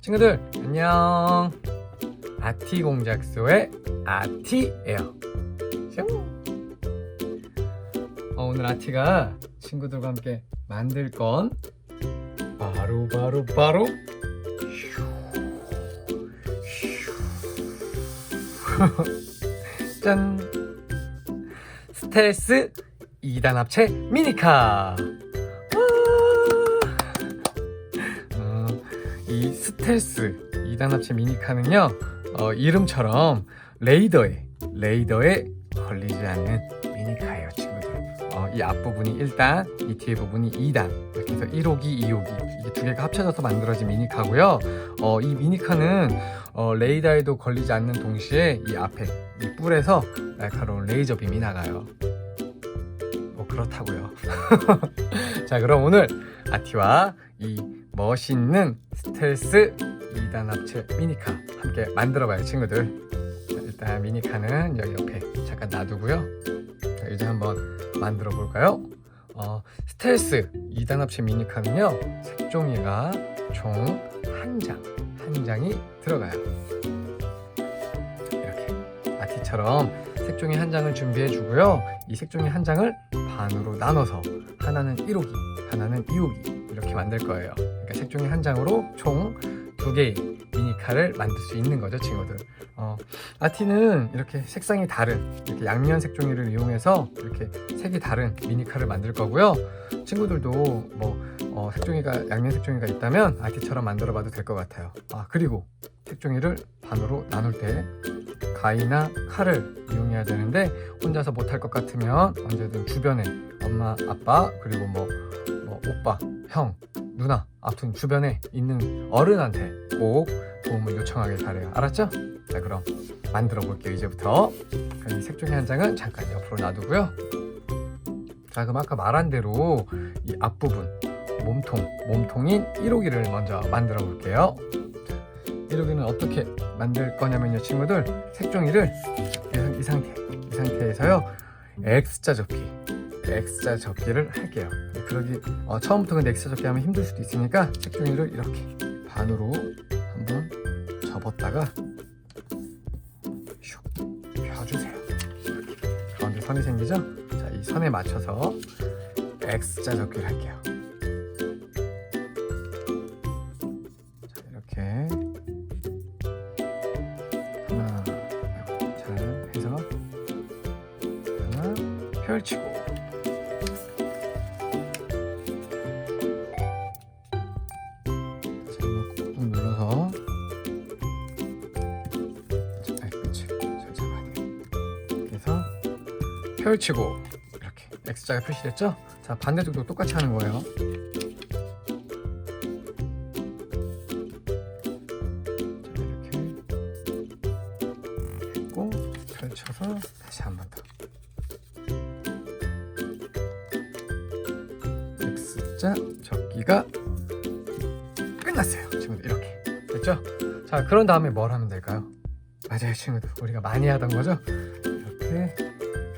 친구들 안녕. 아티 공작소의 아티예요. 슝. 어, 오늘 아티가 친구들과 함께 만들 건 바로 바로 바로 짠. 스텔스 2단 합체 미니카 이 스텔스 2단 합체 미니카는요 어, 이름처럼 레이더에 레이더에 걸리지 않는 미니카예요 친구들. 어, 이 앞부분이 1단 이 뒤에 부분이 2단. 이렇게 해서 1호기 2호기 이게 두 개가 합쳐져서 만들어진 미니카고요. 어, 이 미니카는 어, 레이더에도 걸리지 않는 동시에 이 앞에 이 뿔에서 날카로운 레이저 빔이 나가요. 뭐 그렇다고요. 자 그럼 오늘 아티와 이 멋있는 스텔스 2단 합체 미니카 함께 만들어봐요 친구들. 자, 일단 미니카는 여기 옆에 잠깐 놔두고요. 자, 이제 한번 만들어 볼까요? 어, 스텔스 2단 합체 미니카는요 색종이가 총 한 장, 한 장이 들어가요. 자, 이렇게 아티처럼 색종이 한 장을 준비해 주고요. 이 색종이 한 장을 반으로 나눠서 하나는 1호기, 하나는 2호기. 이렇게 만들 거예요. 그러니까 색종이 한 장으로 총 두 개의 미니카를 만들 수 있는 거죠, 친구들. 어, 아티는 이렇게 색상이 다른 이렇게 양면 색종이를 이용해서 이렇게 색이 다른 미니카를 만들 거고요. 친구들도 뭐 어, 색종이가 양면 색종이가 있다면 아티처럼 만들어봐도 될 것 같아요. 아 그리고 색종이를 반으로 나눌 때 가위나 칼을 이용해야 되는데 혼자서 못할 것 같으면 언제든 주변에 엄마, 아빠 그리고 뭐, 뭐 오빠, 형, 누나 아무튼 주변에 있는 어른한테 꼭 도움을 요청하길 바래요. 알았죠? 자 그럼 만들어 볼게요 이제부터. 이 색종이 한 장은 잠깐 옆으로 놔두고요. 자 그럼 아까 말한 대로 이 앞부분 몸통, 몸통인 1호기를 먼저 만들어 볼게요. 1호기는 어떻게 만들 거냐면요 친구들 색종이를 이, 이 상태 이 상태에서요 X자 접기 X자 접기를 할게요. 그러기 어, 처음부터 근데 X자 접기 하면 힘들 수도 있으니까 색종이를 이렇게 반으로 한번 접었다가 슉 펴주세요. 이렇게. 가운데 선이 생기죠? 자 이 선에 맞춰서 X자 접기를 할게요 펼치고 이렇게 X자가 표시됐죠? 자 반대쪽도 똑같이 하는 거예요 자 이렇게 했고 펼쳐서 다시 한 번 더. X자 접기가 끝났어요. 친구들 이렇게 됐죠? 자 그런 다음에 뭘 하면 될까요? 맞아요 친구들 우리가 많이 하던 거죠? 이렇게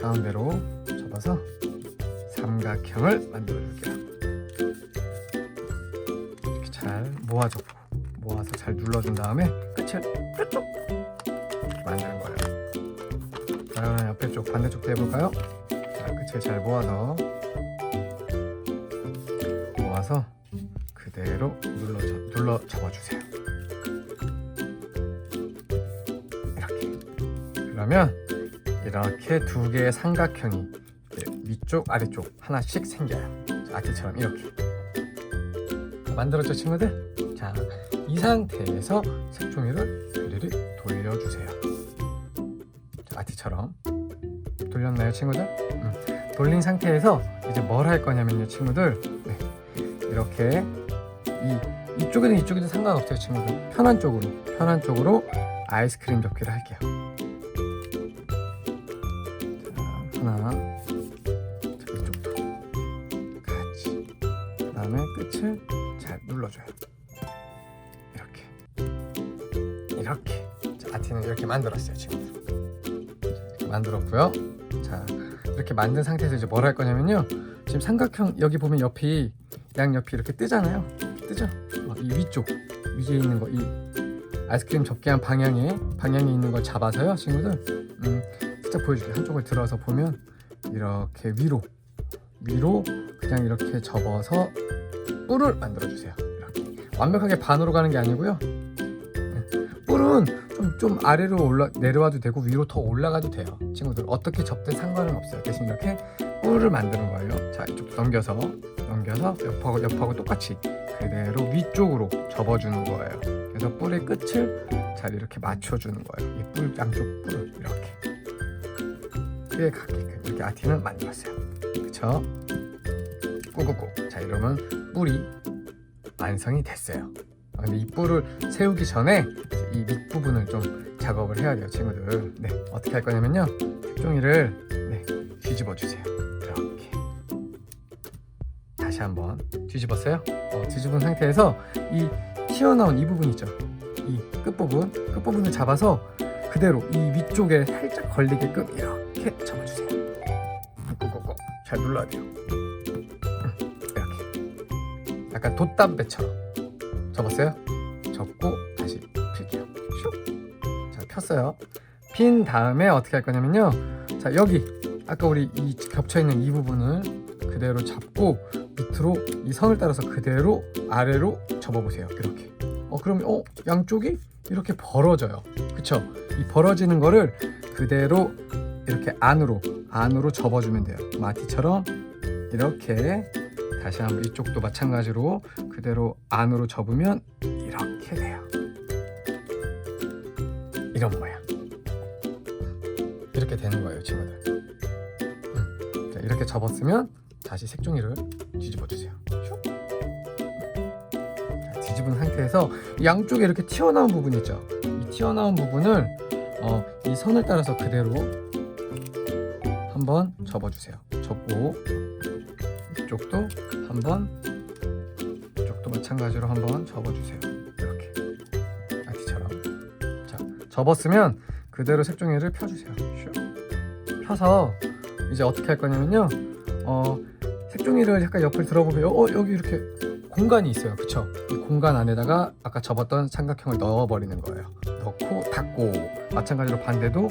가운데로 접어서 삼각형을 만들어 줄게요. 이렇게 잘 모아줘 모아서 잘 눌러준 다음에 끝을 끝쪽 만드는 거예요. 자, 그럼 옆에 쪽 반대쪽도 해볼까요? 자, 끝을 잘 모아서 모아서 그대로 눌러 눌러 접어주세요. 이렇게 그러면 이렇게 두 개의 삼각형이 위쪽 아래쪽 하나씩 생겨요. 자, 아티처럼 이렇게 자, 만들었죠, 친구들? 자, 이 상태에서 색종이를 이리리 돌려주세요. 자, 아티처럼 돌렸나요, 친구들? 음. 돌린 상태에서 이제 뭘 할 거냐면요, 친구들. 네. 이렇게 이 이쪽에든 이쪽에든 상관없어요, 친구들. 편한 쪽으로, 편한 쪽으로 아이스크림 접기를 할게요. 이렇게 만들었어요, 친구들. 이렇게 만들었고요. 자, 이렇게 만든 상태에서 이제 뭘 할 거냐면요. 지금 삼각형 여기 보면 옆이 양옆이 이렇게 뜨잖아요. 뜨죠? 어, 이 위쪽 위에 있는 거 이 아이스크림 접기한 방향에 방향에 있는 걸 잡아서요, 친구들. 음, 살짝 보여줄게. 한쪽을 들어서 보면 이렇게 위로 위로 그냥 이렇게 접어서 뿔을 만들어 주세요. 이렇게 완벽하게 반으로 가는 게 아니고요. 네. 뿔은 좀, 좀 아래로 올라 내려와도 되고 위로 더 올라가도 돼요. 친구들 어떻게 접든 상관은 없어요. 대신 이렇게 뿔을 만드는 거예요. 자 이쪽 넘겨서 넘겨서 옆하고 옆하고 똑같이 그대로 위쪽으로 접어주는 거예요. 그래서 뿔의 끝을 잘 이렇게 맞춰주는 거예요. 이 뿔 양쪽 뿔을 이렇게 꽤 가게끔 이렇게 아티는 만들었어요. 그쵸? 꾹꾹꾹. 자 이러면 뿔이 완성이 됐어요. 아, 근데 이 뿔을 세우기 전에 이 밑부분을 좀 작업을 해야 돼요, 친구들. 네, 어떻게 할 거냐면요. 색종이를 네, 뒤집어 주세요. 이렇게. 다시 한번 뒤집었어요. 어, 뒤집은 상태에서 이 튀어나온 이 부분 있죠. 이 끝부분, 끝부분을 잡아서 그대로 이 위쪽에 살짝 걸리게끔 이렇게 접어주세요. 꾹꾹꾹. 잘 눌러야 돼요. 이렇게. 약간 돛담배처럼 접었어요. 접고 다시 필게요. 슉. 자 폈어요. 핀 다음에 어떻게 할 거냐면요. 자 여기 아까 우리 이 겹쳐 있는 이 부분을 그대로 잡고 밑으로 이 선을 따라서 그대로 아래로 접어 보세요. 이렇게. 어 그러면 어 양쪽이 이렇게 벌어져요. 그쵸? 이 벌어지는 거를 그대로 이렇게 안으로 안으로 접어주면 돼요. 마티처럼 이렇게 다시 한번 이쪽도 마찬가지로 그대로 안으로 접으면 이렇게 돼요. 이런 모양. 이렇게 되는 거예요, 친구들. 음. 자, 이렇게 접었으면 다시 색종이를 뒤집어 주세요. 뒤집은 상태에서 이 양쪽에 이렇게 튀어나온 부분 있죠. 이 튀어나온 부분을 어, 이 선을 따라서 그대로 한번 접어주세요. 접고 이쪽도 한번 이쪽도 마찬가지로 한번 접어주세요. 이렇게 아티처럼. 자 접었으면 그대로 색종이를 펴주세요. 슉. 펴서 이제 어떻게 할 거냐면요. 어 색종이를 약간 옆을 들어보면 어 여기 이렇게 공간이 있어요. 그쵸? 이 공간 안에다가 아까 접었던 삼각형을 넣어버리는 거예요. 넣고 닫고 마찬가지로 반대도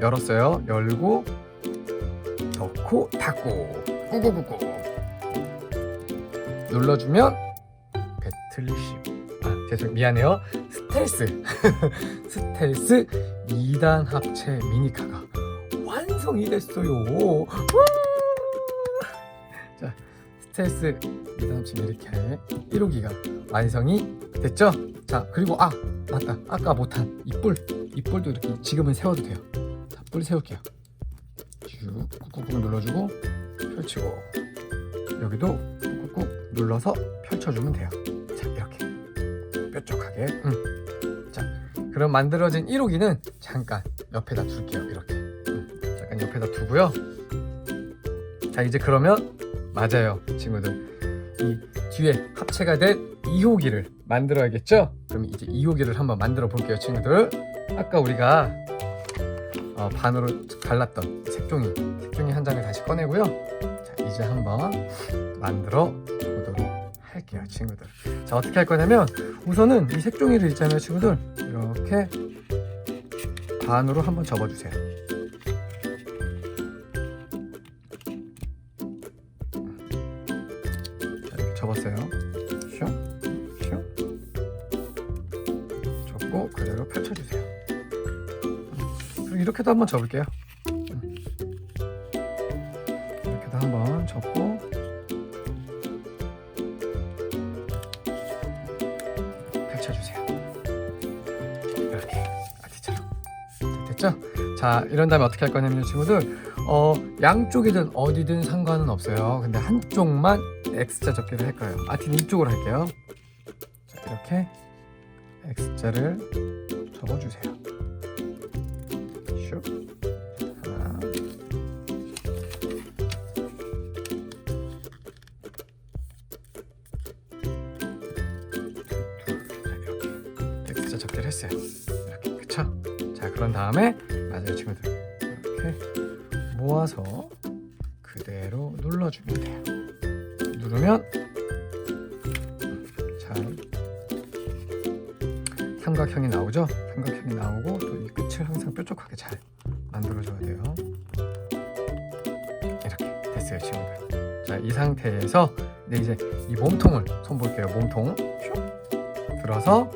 열었어요. 열고 넣고 닫고 꾹꾹꾹꾹 눌러주면 배틀십 아 죄송 미안해요. 스텔스. 스텔스 2단 합체 미니카가 완성이 됐어요. 우! 자 스텔스 2단 합체 미니카의 1호기가 완성이 됐죠? 자 그리고 아 맞다. 아까 못한 이 뿔. 이뿔도 이렇게 지금은 세워도 돼요. 자 뿔 세울게요. 쭉 꾹꾹꾹 눌러주고 펼치고. 여기도 눌러서 펼쳐주면 돼요. 자 이렇게 뾰족하게. 음. 자 그럼 만들어진 1호기는 잠깐 옆에다 둘게요. 이렇게 음. 잠깐 옆에다 두고요. 자 이제 그러면 맞아요, 친구들. 이 뒤에 합체가 된 2호기를 만들어야겠죠? 그럼 이제 2호기를 한번 만들어 볼게요, 친구들. 아까 우리가 어, 반으로 갈랐던 색종이 색종이 한 장을 다시 꺼내고요. 자 이제 한번 만들어 할게요, 친구들. 자 어떻게 할 거냐면 우선은 이 색종이를 있잖아요, 친구들. 이렇게 반으로 한번 접어주세요. 자 접었어요. 슉, 슉. 접고 그대로 펼쳐주세요. 그리고 이렇게도 한번 접을게요. 음. 이렇게도 한번 접고 펼쳐주세요. 이렇게 아티처럼 자, 됐죠? 자 이런 다음에 어떻게 할 거냐면 친구들 어 양쪽이든 어디든 상관은 없어요. 근데 한쪽만 X자 접기를 할 거예요. 아티는 이쪽으로 할게요. 자 이렇게 X자를 접어주세요. 접대를 했어요. 이렇게 그쵸? 자 그런 다음에 맞아요 친구들 이렇게 모아서 그대로 눌러주면 돼요. 누르면 자 삼각형이 나오죠? 삼각형이 나오고 또 이 끝을 항상 뾰족하게 잘 만들어줘야 돼요. 이렇게 됐어요 친구들. 자이 상태에서 네, 이제 이 몸통을 손 볼게요. 몸통 들어서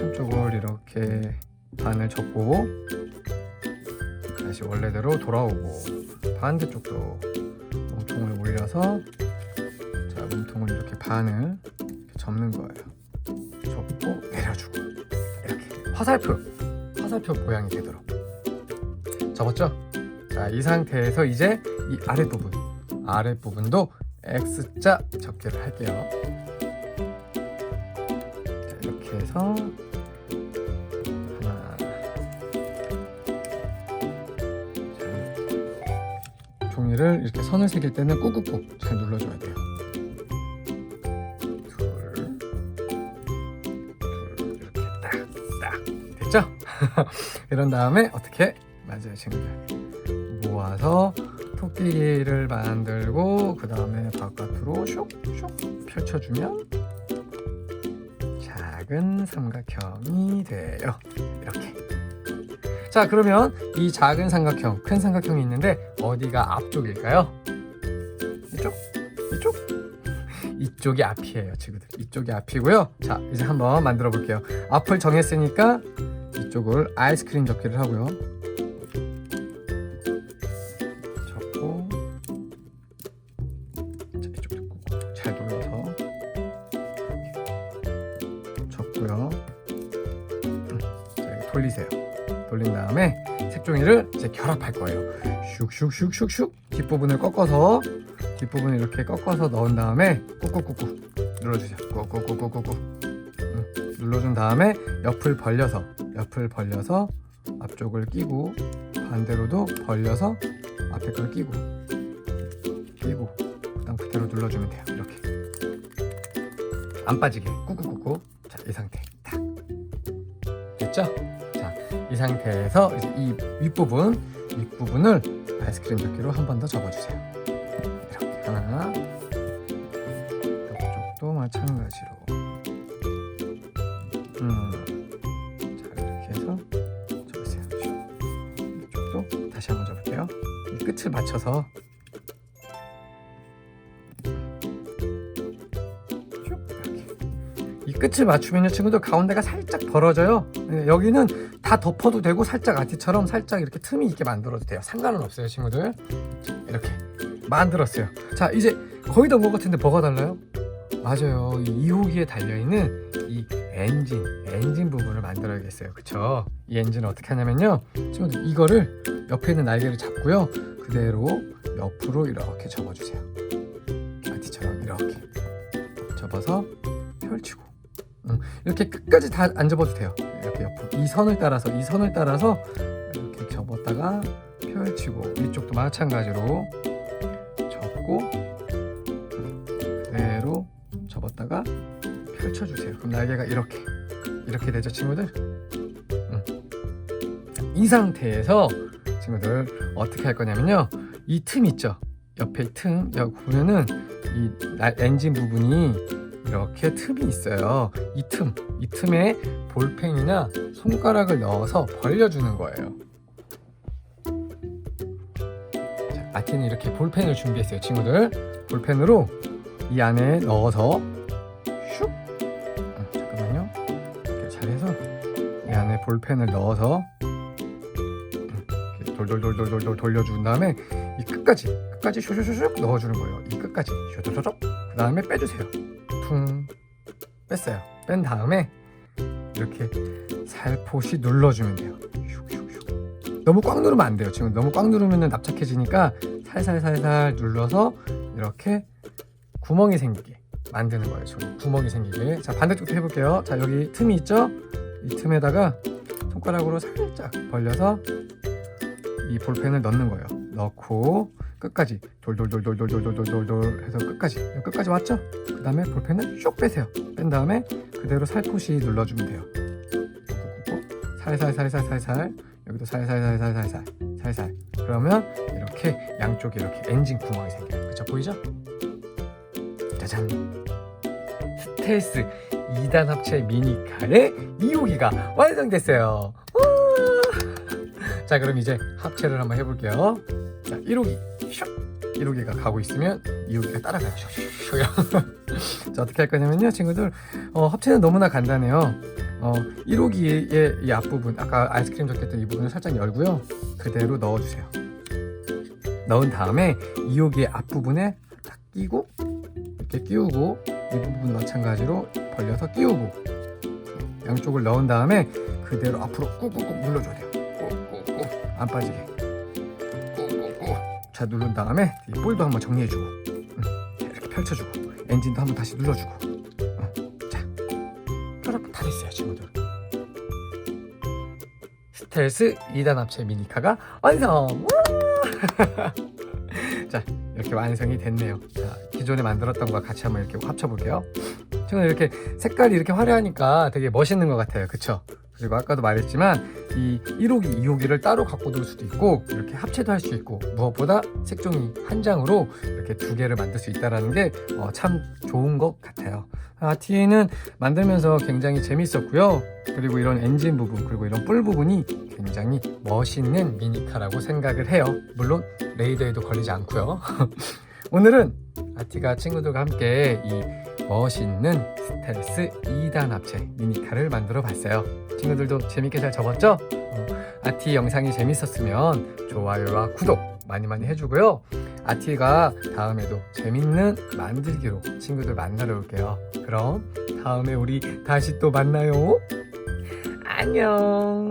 한쪽을 이렇게 반을 접고 다시 원래대로 돌아오고 반대쪽도 몸통을 올려서 자 몸통을 이렇게 반을 이렇게 접는 거예요. 접고 내려주고 이렇게 화살표 화살표 모양이 되도록 접었죠? 자 이 상태에서 이제 이 아랫 부분 아랫 부분도 X자 접기를 할게요. 자, 이렇게 해서 자, 종이를 이렇게 선을 새길 때는 꾹꾹꾹 잘 눌러줘야 돼요. 이런 다음에 어떻게 맞아요 친구들 모아서 토끼를 만들고 그 다음에 바깥으로 슉슉 펼쳐주면 작은 삼각형이 돼요. 자 그러면 이 작은 삼각형, 큰 삼각형이 있는데 어디가 앞쪽일까요? 이쪽? 이쪽? 이쪽이 앞이에요, 친구들. 이쪽이 앞이고요. 자 이제 한번 만들어 볼게요. 앞을 정했으니까 이쪽을 아이스크림 접기를 하고요. 돌린 다음에 색종이를 이제 결합할 거예요. 슉슉슉슉슉 뒷부분을 꺾어서 뒷부분을 이렇게 꺾어서 넣은 다음에 꾹꾹꾹꾹 눌러주세요. 꾹꾹꾹꾹꾹꾹 음, 눌러준 다음에 옆을 벌려서 옆을 벌려서 앞쪽을 끼고 반대로도 벌려서 앞에 걸 끼고 끼고 그다음 그대로 눌러주면 돼요. 이렇게 안 빠지게 꾹꾹꾹꾹 자이 상태 탁 됐죠? 상태에서 이 윗부분 윗부분을 아이스크림 접기로 한 번 더 접어주세요. 이렇게 하나 이쪽도 마찬가지로 음. 자 이렇게 해서 접으세요. 이쪽도 다시 한번 접을게요. 이 끝을 맞춰서 끝을 맞추면요 친구들 가운데가 살짝 벌어져요. 네, 여기는 다 덮어도 되고 살짝 아티처럼 살짝 이렇게 틈이 있게 만들어도 돼요. 상관은 없어요 친구들. 자, 이렇게 만들었어요. 자 이제 거의 다 온 것 같은데 뭐가 달라요? 맞아요. 이 2호기에 달려있는 이 엔진, 엔진 부분을 만들어야겠어요. 그쵸? 이 엔진은 어떻게 하냐면요. 친구들 이거를 옆에 있는 날개를 잡고요. 그대로 옆으로 이렇게 접어주세요. 아티처럼 이렇게 접어서 펼치고 음, 이렇게 끝까지 다 안 접어도 돼요. 이렇게 옆으로 이 선을 따라서 이 선을 따라서 이렇게 접었다가 펼치고 이쪽도 마찬가지로 접고 음, 그대로 접었다가 펼쳐주세요. 그럼 날개가 이렇게 이렇게 되죠, 친구들. 음. 이 상태에서 친구들 어떻게 할 거냐면요, 이 틈 있죠. 옆에 틈 여기 보면은 이 나- 엔진 부분이 이렇게 틈이 있어요. 이 틈, 이 틈에 볼펜이나 손가락을 넣어서 벌려주는 거예요. 자, 아티는 이렇게 볼펜을 준비했어요, 친구들. 볼펜으로 이 안에 넣어서 슉. 음, 잠깐만요. 이렇게 잘해서 이 안에 볼펜을 넣어서 음, 이렇게 돌돌돌돌돌 돌려준 다음에 이 끝까지 끝까지 슈슈슈슉 넣어주는 거예요. 이 끝까지 슈슈슈슉. 그 다음에 빼주세요. 퉁 뺐어요. 뺀 다음에 이렇게 살포시 눌러주면 돼요. 너무 꽉 누르면 안 돼요. 지금 너무 꽉 누르면 납작해지니까 살살살살 눌러서 이렇게 구멍이 생기게 만드는 거예요. 지금 구멍이 생기게. 자 반대쪽도 해볼게요. 자 여기 틈이 있죠? 이 틈에다가 손가락으로 살짝 벌려서 이 볼펜을 넣는 거예요. 넣고 끝까지 돌돌돌돌돌돌돌돌돌 해서 끝까지 끝까지 왔죠? 그 다음에 볼펜을 쭉 빼세요. 뺀 다음에 그대로 살포시 눌러주면 돼요. 살살살살살살 여기도 살살살살살살 살살 그러면 이렇게 양쪽에 이렇게 엔진 구멍이 생겨요. 그쵸 보이죠? 짜잔 스텔스 2단 합체 미니카의 2호기가 완성됐어요. 자, 그럼 이제 합체를 한번 해볼게요. 자, 1호기. 슉! 1호기가 가고 있으면 2호기가 따라가요. 자, 어떻게 할 거냐면요, 친구들. 어, 합체는 너무나 간단해요. 어, 1호기의 이 앞부분, 아까 아이스크림 적혔던 이 부분을 살짝 열고요. 그대로 넣어주세요. 넣은 다음에 2호기의 앞부분에 딱 끼고, 이렇게 끼우고, 이 부분 마찬가지로 벌려서 끼우고, 양쪽을 넣은 다음에 그대로 앞으로 꾹꾹꾹 눌러줘야 돼요. 꾹꾹꾹. 안 빠지게. 자, 누른 다음에 이 볼도 한번 정리해주고, 이렇게 펼쳐주고, 엔진도 한번 다시 눌러주고. 음, 자, 여러분 다 됐어요, 친구들. 스텔스 2단 합체 미니카가 완성! 자, 이렇게 완성이 됐네요. 자, 기존에 만들었던 거와 같이 한번 이렇게 합쳐볼게요. 저는 이렇게 색깔이 이렇게 화려하니까 되게 멋있는 것 같아요. 그쵸? 그리고 아까도 말했지만 이 1호기, 2호기를 따로 갖고 놀 수도 있고 이렇게 합체도 할 수 있고 무엇보다 색종이 한 장으로 이렇게 두 개를 만들 수 있다는 게참 좋은 것 같아요. 아, 뒤에는 만들면서 굉장히 재밌었고요. 그리고 이런 엔진 부분 그리고 이런 뿔 부분이 굉장히 멋있는 미니카라고 생각을 해요. 물론 레이더에도 걸리지 않고요. 오늘은 아티가 친구들과 함께 이 멋있는 스텔스 2단 합체 미니카를 만들어 봤어요. 친구들도 재밌게 잘 접었죠? 어, 아티 영상이 재밌었으면 좋아요와 구독 많이 많이 해주고요. 아티가 다음에도 재밌는 만들기로 친구들 만나러 올게요. 그럼 다음에 우리 다시 또 만나요. 안녕.